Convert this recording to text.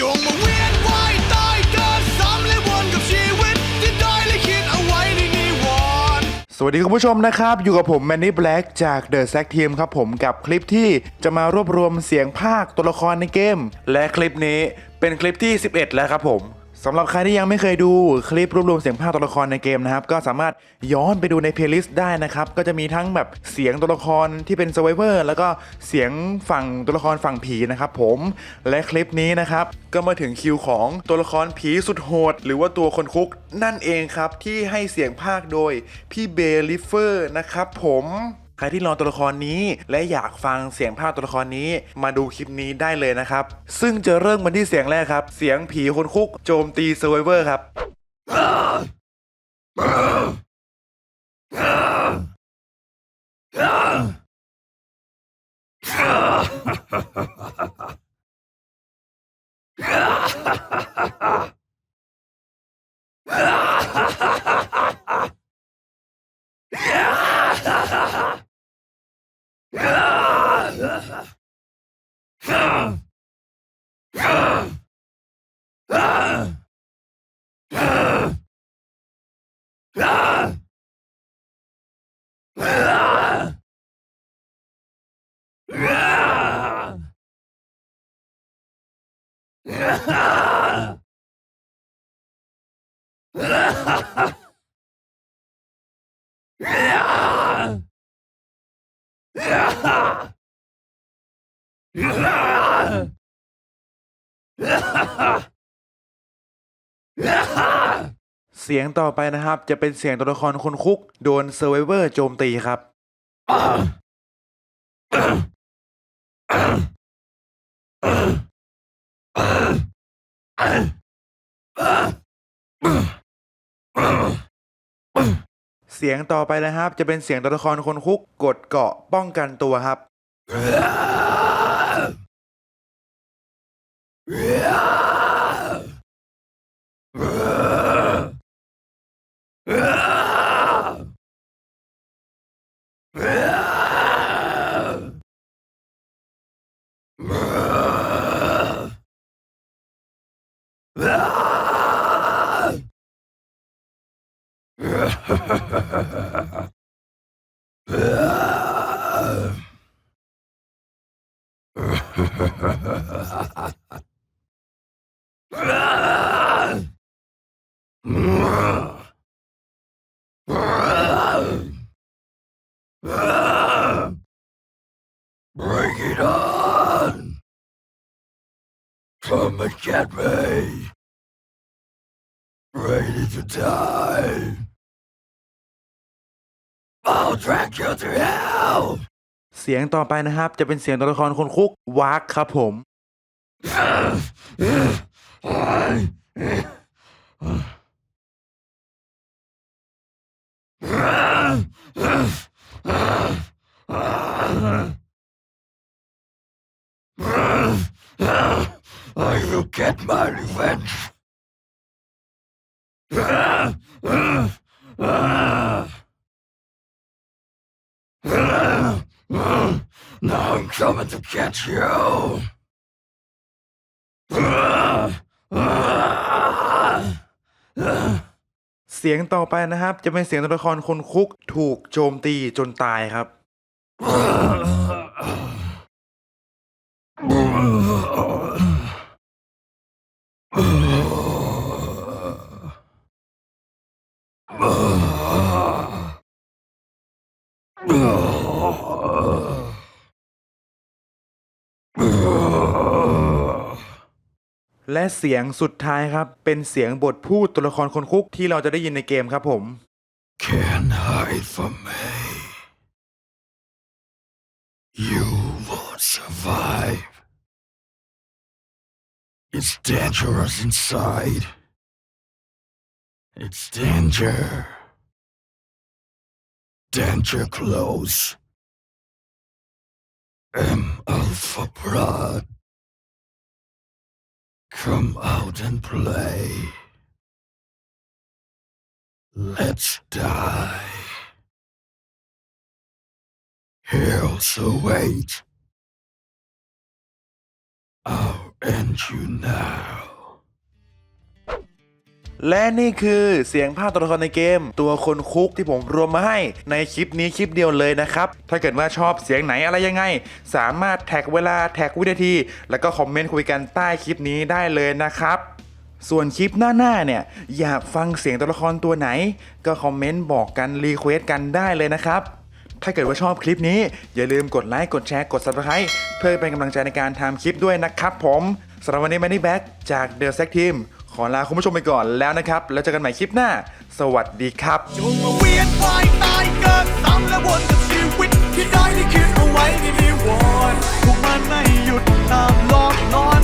จงมาเวียนว่ายตายเกิดซ้ำและวนกับชีวิต ที่ได้ลิขิตเอาไว้ในนิวรณ์สวัสดีคุณผู้ชมนะครับ อยู่กับผมแมนนี่แบล็กจากเดอะแซกทีมครับผมกับคลิปที่จะมารวบรวมเสียงภาคตัวละครในเกม และคลิปนี้เป็นคลิปที่ 11 แล้วครับผม สำหรับใครที่ยังไม่เคยดูคลิปรวบรวมเสียงภาคตัวละครในเกมนะครับ ก็สามารถย้อนไปดูในเพลย์ลิสต์ได้นะครับ ก็จะมีทั้งแบบเสียงตัวละครที่เป็น s u r v i v o r แล้วก็เสียงฝั่งตัวละครฝั่งผีนะครับผมและคลิปนี้นะครับ ก็มาถึงคิวของตัวละครผีสุดโหด หรือว่าตัวคนคุกนั่นเองครับ ที่ให้เสียงภาคโดยพี่เบลิฟเฟอร์นะครับผม ใครที่รอตัวละครนี้ และอยากฟังเสียงภาคตัวละครนี้มาดูคลิปนี้ได้เลยนะครับ ซึ่งจะเริ่มกันที่เสียงแรกครับ เสียงผีคนคุกโจมตีเซอร์ไวเวอร์ครับ 啊啊啊啊啊啊 เสียงต่อไปนะครับ จะเป็นเสียงตัวละครคนคุก โดนเซอร์ไวเวอร์โจมตีครับ เสียงต่อไปนะครับ จะเป็นเสียงตัวละครคนคุกกดเกาะป้องกันตัวครับ Bring it on! Come and get me! Ready to die! I'll drag you to hell! เสียงต่อไปนะครับ จะเป็นเสียงตัวละครคนคุกวากครับผม I will get my revenge! Now I'm coming to get you! เสียงต่อไปนะครับ จะเป็นเสียงตัวละครคนคุกถูกโจมตีจนตายครับ และเสียงสุดท้ายครับ เป็นเสียงบทพูดตัวละครคนคุกที่เราจะได้ยินในเกมครับผม Can hide from me. You won't survive. It's dangerous inside. It's danger. Danger close. M Alpha Blood. Come out and play. Let's die. Hills await our end you now. และนี่คือเสียงภาคตัวละครในเกม ตัวคนคุกที่ผมรวมมาให้ในคลิปนี้คลิปเดียวเลยนะครับ ถ้าเกิดว่าชอบเสียงไหนอะไรยังไง สามารถแท็กเวลาแท็กวินาที แล้วก็คอมเมนต์คุยกันใต้คลิปนี้ได้เลยนะครับส่วนคลิปหน้า ๆ เนี่ย อยากฟังเสียงตัวละครตัวไหน ก็คอมเมนต์บอกกัน รีเควสกันได้เลยนะครับ ถ้าเกิดว่าชอบคลิปนี้ อย่าลืมกดไลค์กดแชร์กด subscribe เพื่อเป็นกำลังใจในการทำคลิปด้วยนะครับผมสำหรับวันนี้แมนนี่แบ็กจาก The s a c Team อลาคุณผู้ชมไปก่อนแล้วนะครับ แล้วเจอกันใหม่คลิปหน้า สวัสดีครับจงมาเวียนว่ายตายเกิดซ้ำและวนกับชีวิต ที่ได้ที่คิดเอาไว้ในนิวรณ์พวกมันไม่หยุดตามหลอกนอน